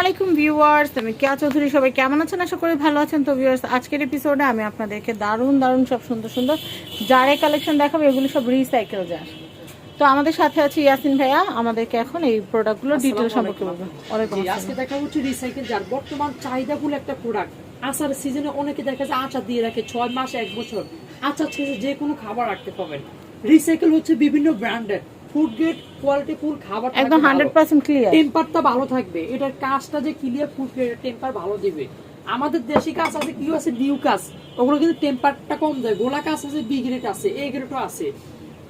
আলাইকুম ভিউয়ার্স আমি কেয়া চৌধুরী সবাই কেমন আছেন? আশা করি ভালো আছেন। তো ভিউয়ার্স আজকের এপিসোডে আমি আপনাদেরকে দারুণ দারুণ সব সুন্দর সুন্দর জারে কালেকশন দেখাবো। এগুলো সব রিসাইকেল জার তো আমাদের সাথে আছে ইয়াসিন ভাইয়া। আমাদেরকে এখন এই প্রোডাক্টগুলো ডিটেল সম্পর্কে বলবেন। আজকে দেখা হচ্ছে রিসাইকেল যার বর্তমান চাহিদাফুল একটা প্রোডাক্ট আচার সিজনে অনেকে দেখা যায় আচার দিয়ে রাখে ছয় মাস এক বছর। আচার ছেড়ে যে কোনো খাবার রাখতে পাবেন রিসাইকেল হচ্ছে বিভিন্ন ব্র্যান্ডের ফুড গ্রেড কোয়ালিটি ফুল খাবার একদম হান্ড্রেড পার্সেন্ট ক্লিয়ার টেম্পারটা ভালো থাকবে। এটার কাজটা যে ক্লিয়ার ফুড গ্রেড টেম্পার ভালো দিবে। আমাদের দেশি কাজ আছে কি আছে? নিউ কাজ। ওগুলো কিন্তু টেম্পারটা কম দেয়। গোলা কাজ আছে বি গ্রেড আছে এ গ্রেডও আছে।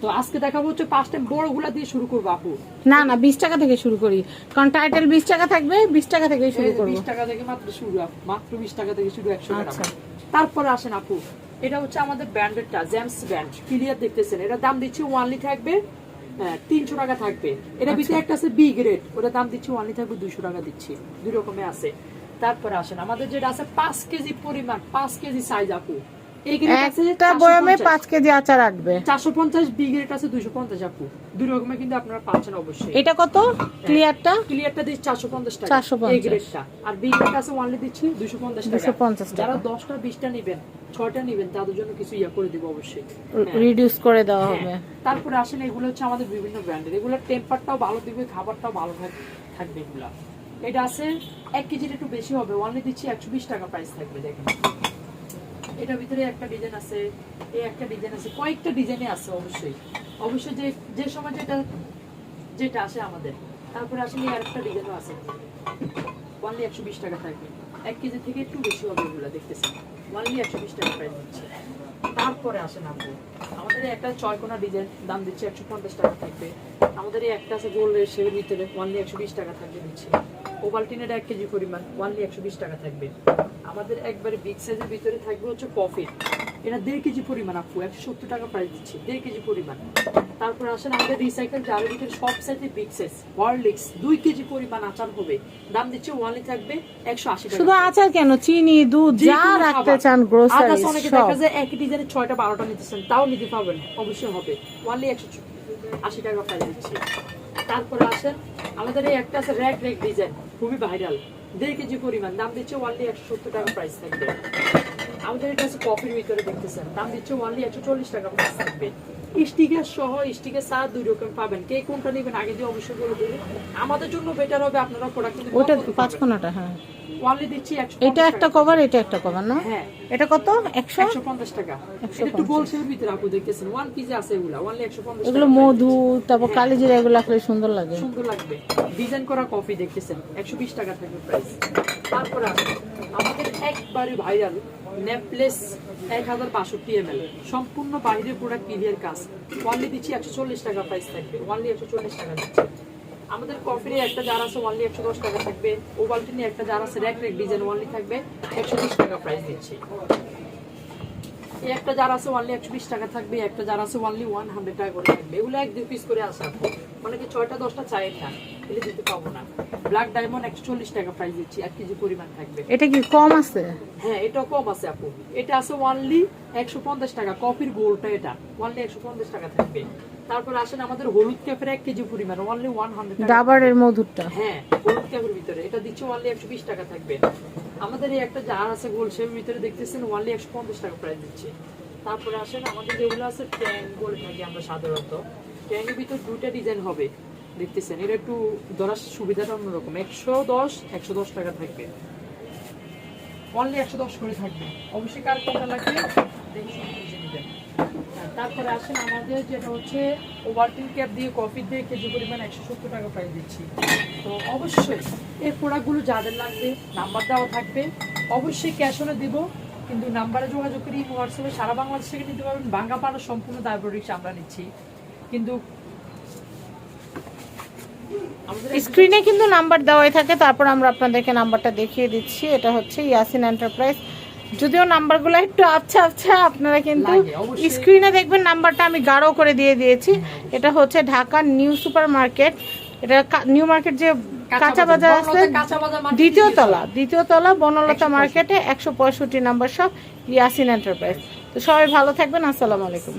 তো আজকে দেখাবো হচ্ছে বড়গুলা দিয়ে শুরু করব আপু। না না বিশ টাকা থেকে শুরু করি। কারণ টাইটেল বিশ টাকা থাকবে বিশ টাকা থেকে শুরু করব। বিশ টাকা থেকে মাত্র শুরু মাত্র বিশ টাকা থেকে শুরু একশো গ্রাম। আচ্ছা। তারপরে আসেন আপু। এটা হচ্ছে আমাদের ব্র্যান্ডেডটা জেমস ব্র্যান্ড ক্লিয়ার দেখতেছেন। এটা দাম দিচ্ছি ওয়ানলি থাকবে। তিনশো টাকা থাকবে। এটা আচ্ছা। ভিতরে একটা আছে বি গ্রেড ওটা দাম দিচ্ছি ওয়ানলি থাকবে দুইশো টাকা দিচ্ছি। দুই রকমের আছে। তারপরে আসেন আমাদের যেটা আছে পাঁচ কেজি পরিমাণ পাঁচ কেজি সাইজ আপু। এই গ্রেড আছে একটা বয়ামে পাঁচ কেজি আচার আটবে চারশো পঞ্চাশ আছে পঞ্চাশ আপু। দুই রকমের কিন্তু আপনারা পাচ্ছেন অবশ্যই। এটা কত? ক্লিয়ারটা ক্লিয়ারটা দিচ্ছি চারশো পঞ্চাশ টাকা। 450 এই আর বি আছে ওয়ানলি দিচ্ছি দুশো পঞ্চাশ টাকা। যারা দশটা বিশটা নিবেন ছয়টা নিবেন তাদের জন্য কিছু ইয়া করে দিব অবশ্যই। হ্যাঁ। রিডিউস করে দেওয়া হবে। হ্যাঁ। তারপরে আসেন এগুলো হচ্ছে আমাদের বিভিন্ন ব্র্যান্ডের। এগুলো টেম্পারটাও ভালো দিবে খাবারটাও ভালো থাকবে এগুলা। এটা আছে এক কেজির একটু বেশি হবে ওয়ানলি দিচ্ছি একশো বিশ টাকা প্রাইস থাকবে দেখেন। এটার ভিতরে একটা ডিজাইন আছে এই একটা ডিজাইন আছে কয়েকটা ডিজাইনে আছে অবশ্যই। অবশ্যই যে যে সময় যেটা যেটা আসে আমাদের। তারপরে আসলে আর একটা ডিজাইনও আছে। ওয়ানলি একশো বিশ টাকা থাকবে। এক কেজি থেকে একটু বেশি হবে এগুলো দেখতেছেন? ওয়ানলি একশো বিশ টাকা প্রাইস দিচ্ছে। তারপরে আসেন আপু আমাদের একটা ছয় কোনা ডিজাইন দাম দিচ্ছে একশো পঞ্চাশ টাকা থাকবে। আমাদের একটা আছে গোল্ডের শের ভিতরে ওয়ানলি একশো বিশ টাকা থাকবে দিচ্ছে। ওভালটিনের এক কেজি পরিমাণ ওয়ানলি একশো বিশ টাকা থাকবে। আমাদের একবারে বিগ সাইজের ভিতরে থাকবে হচ্ছে প্রফিট এটা দেড় কেজি পরিমাণ আপু একশো সত্তর টাকা প্রাইস দিচ্ছি দেড় কেজি পরিমাণ। তারপর আসেন আমাদের রিসাইকেল জারের ভিতরে সব সাইজে বিগ সাইজ হরলিক্স দুই কেজি পরিমাণ আচার হবে। দাম দিচ্ছে ওয়ানলি থাকবে একশো আশি টাকা শুধু আচার কেন? চিনি দুধ যা রাখতে চান গ্রোসারি Others অনেকে দেখা যায় একই ডিজাইনে ছয়টা বারোটা নিতেছেন তাও নিতে পারবেন অবশ্যই হবে। ওয়ানলি একশো আশি টাকা প্রাইস দিচ্ছি। তারপরে আসেন আমাদের এই একটা আছে র্যাক র্যাক ডিজাইন খুবই ভাইরাল দেড় কেজি পরিমাণ দাম দিচ্ছে ওয়ানলি একশো সত্তর টাকা প্রাইস থাকবে। আমাদের এটা আছে কফির ভিতরে দেখতেছেন। দাম দিচ্ছে ওয়ানলি একশো চল্লিশ টাকা স্টিকার সহ স্টিকার সার দুই রকম পাবেন। কে কোনটা নেবেন আগে দিয়ে অবশ্যই বলে দেবে। আমাদের জন্য বেটার হবে আপনারা প্রোডাক্ট ওটা পাঁচ কোনাটা হ্যাঁ। ওয়ানলি দিচ্ছি এটা একটা কভার এটা একটা কভার না? হ্যাঁ। এটা কত? একশো? একশো পঞ্চাশ টাকা। গোলসের ভিতরে আপু দেখতেছেন। ওয়ান পিসে আছে এগুলা। ওয়ানলি একশো পঞ্চাশ এগুলো মধু তারপর কালিজিরা এগুলো আসলে সুন্দর লাগে। সুন্দর লাগবে। ডিজাইন করা কফি দেখতেছেন। একশো বিশ টাকা থাকবে প্রাইস তারপরে আমাদের একবারে ভাইরাল নেপলেস এক হাজার বাষট্টি এম সম্পূর্ণ বাইরের প্রোডাক্ট ক্লিয়ার কাজ। ওয়ানলি দিচ্ছি একশো চল্লিশ টাকা প্রাইস থাকবে। ওয়ানলি একশো চল্লিশ টাকা দিচ্ছে। আমাদের কফির একটা জার আছে ওয়ানলি একশো দশ টাকা থাকবে। ওভালটিনে একটা জার আছে র্যাক র্যাক ডিজাইন ওয়ানলি থাকবে। একশো বিশ টাকা প্রাইস দিচ্ছি। একটা জার আছে অনলি একশো বিশ টাকা থাকবে একটা জার আছে অনলি ওয়ান হান্ড্রেড টাকা করে থাকবে। এগুলো এক দুই পিস করে আসা। অনেকে ছয়টা দশটা চায়ের না এগুলো দিতে পাবো না। ব্ল্যাক ডায়মন্ড একশো চল্লিশ টাকা প্রাইস দিচ্ছি এক কেজি পরিমাণ থাকবে। এটা কি কম আছে? হ্যাঁ এটাও কম আছে আপু। এটা আছে ওয়ানলি একশো পঞ্চাশ টাকা কফির গোলটা এটা ওয়ানলি একশো পঞ্চাশ টাকা থাকবে। তারপর আসেন আমাদের হলুদ ক্যাফের এক কেজি পরিমাণ ওয়ানলি ওয়ান হান্ড্রেড ডাবারের মধুরটা। হ্যাঁ হলুদ ক্যাপের ভিতরে। এটা দিচ্ছে ওয়ানলি একশো বিশ টাকা থাকবে। আমাদের এই একটা জার আছে গোল ভিতরে দেখতেছেন ওয়ানলি একশো পঞ্চাশ টাকা প্রাইস দিচ্ছে। তারপরে আসেন আমাদের যেগুলো আছে ট্যাং বলে থাকি আমরা সাধারণত। ট্যাংয়ের ভিতর দুইটা ডিজাইন হবে। দেখতেছেন এটা একটু ধরার সুবিধাটা অন্যরকম। একশো দশ একশো দশ টাকা থাকবে। অনলি একশো দশ করে থাকবে। অবশ্যই কার কোনটা লাগবে? দেখে শুনে বুঝে নেবেন। তারপরে আসেন আমাদের যেটা হচ্ছে ওভারটিন ক্যাপ দিয়ে কফি দিয়ে কেজি পরিমাণ একশো সত্তর টাকা প্রাইস দিচ্ছি। তো অবশ্যই এই প্রোডাক্টগুলো যাদের লাগবে নাম্বার দেওয়া থাকবে। অবশ্যই ক্যাশ অনে দিব, কিন্তু নাম্বারে যোগাযোগ করি হোয়াটসঅ্যাপে সারা বাংলাদেশ থেকে নিতে পারবেন। বাঙ্গাপাড়া সম্পূর্ণ দায়বরিক্স আমরা নিচ্ছি। কিন্তু স্ক্রিনে কিন্তু নাম্বার দেওয়াই থাকে, তারপর আমরা আপনাদেরকে নাম্বারটা দেখিয়ে দিচ্ছি। এটা হচ্ছে ইয়াসিন এন্টারপ্রাইজ যদিও নাম্বারগুলো একটু আচ্ছা আচ্ছা আপনারা কিন্তু স্ক্রিনে দেখবেন নাম্বারটা আমি গাঢ় করে দিয়ে দিয়েছি। এটা হচ্ছে ঢাকা নিউ সুপার মার্কেট এটা নিউ মার্কেট যে কাঁচা বাজার, আছে দ্বিতীয় তলা দ্বিতীয় তলা বনলতা মার্কেটে একশো পঁয়ষট্টি নাম্বার সব ইয়াসিন এন্টারপ্রাইজ তো সবাই ভালো থাকবেন আসসালামু আলাইকুম।